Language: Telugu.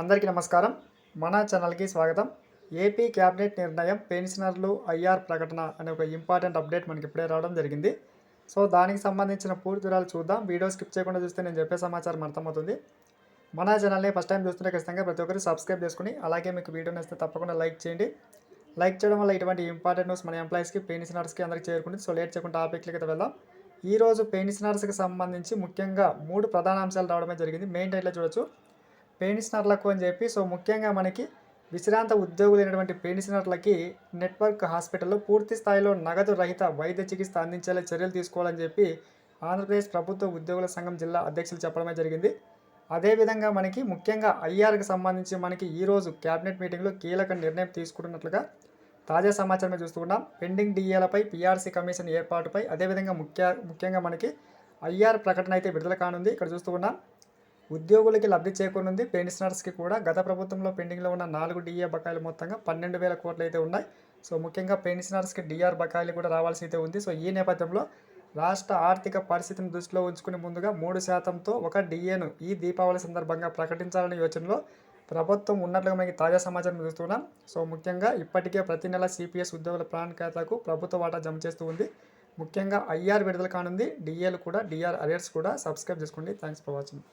అందరికీ నమస్కారం. మన ఛానల్కి స్వాగతం. ఏపీ క్యాబినెట్ నిర్ణయం పెన్షనర్లు ఐఆర్ ప్రకటన అనే ఒక ఇంపార్టెంట్ అప్డేట్ మనకి ఇప్పుడే రావడం జరిగింది. సో దానికి సంబంధించిన పూర్తి వివరాలు చూద్దాం. వీడియో స్కిప్ చేయకుండా చూస్తే నేను చెప్పే సమాచారం అర్థమవుతుంది. మన ఛానల్ని ఫస్ట్ టైం చూస్తుంటే ఖచ్చితంగా ప్రతి ఒక్కరు సబ్స్క్రైబ్ చేసుకుని అలాగే మీకు వీడియో నచ్చితే తప్పకుండా లైక్ చేయండి. లైక్ చేయడం వల్ల ఇటువంటి ఇంపార్టెంట్ న్యూస్ మన ఎంప్లాయీస్కి పెన్షనర్స్కి అందరికీ చేరుకుంటుంది. సో లేట్ చేయకుండా టాపిక్లకి వెళ్దాం. ఈ రోజు పెన్షనర్స్కి సంబంధించి ముఖ్యంగా మూడు ప్రధాన అంశాలు రావడమే జరిగింది. మెయిన్ టైట్లో చూడొచ్చు. పెన్షనర్లకు అని చెప్పి సో ముఖ్యంగా మనకి విశ్రాంత ఉద్యోగులైనటువంటి పెన్షనర్లకి నెట్వర్క్ హాస్పిటల్లో పూర్తి స్థాయిలో నగదు రహిత వైద్య చికిత్స అందించేలా చర్యలు తీసుకోవాలని చెప్పి ఆంధ్రప్రదేశ్ ప్రభుత్వ ఉద్యోగుల సంఘం జిల్లా అధ్యక్షులు చెప్పడమే జరిగింది. అదేవిధంగా మనకి ముఖ్యంగా ఐఆర్కి సంబంధించి మనకి ఈరోజు క్యాబినెట్ మీటింగ్లో కీలక నిర్ణయం తీసుకుంటున్నట్లుగా తాజా సమాచారమే చూస్తున్నాం పెండింగ్ డిఏలపై పీఆర్సీ కమిషన్ ఏర్పాటుపై అదేవిధంగా ముఖ్య ముఖ్యంగా మనకి ఐఆర్ ప్రకటన అయితే విడుదల కానుంది. ఇక్కడ చూస్తున్నాం ఉద్యోగులకి లబ్ధి చేకూరుంది. పెన్షనర్స్కి కూడా గత ప్రభుత్వంలో పెండింగ్లో ఉన్న నాలుగు డిఏ బకాయిలు మొత్తంగా పన్నెండు వేల కోట్లు అయితే ఉన్నాయి. సో ముఖ్యంగా పెన్షనర్స్కి డిఆర్ బకాయిలు కూడా రావాల్సి అయితే ఉంది. సో ఈ నేపథ్యంలో రాష్ట్ర ఆర్థిక పరిస్థితిని దృష్టిలో ఉంచుకుని ముందుగా మూడు శాతంతో ఒక డిఏను ఈ దీపావళి సందర్భంగా ప్రకటించాలనే యోచనలో ప్రభుత్వం ఉన్నట్లుగా మనకి తాజా సమాచారం చూస్తున్నాం సో ముఖ్యంగా ఇప్పటికే ప్రతి నెల సిపిఎస్ ఉద్యోగుల ప్రాణ ఖాతాకు ప్రభుత్వ వాటా జమ చేస్తూ ఉంది. ముఖ్యంగా ఐఆర్ విడుదల కానుంది. డిఏలు కూడా డిఆర్ అరియర్స్ కూడా సబ్స్క్రైబ్ చేసుకోండి. Thanks for watching.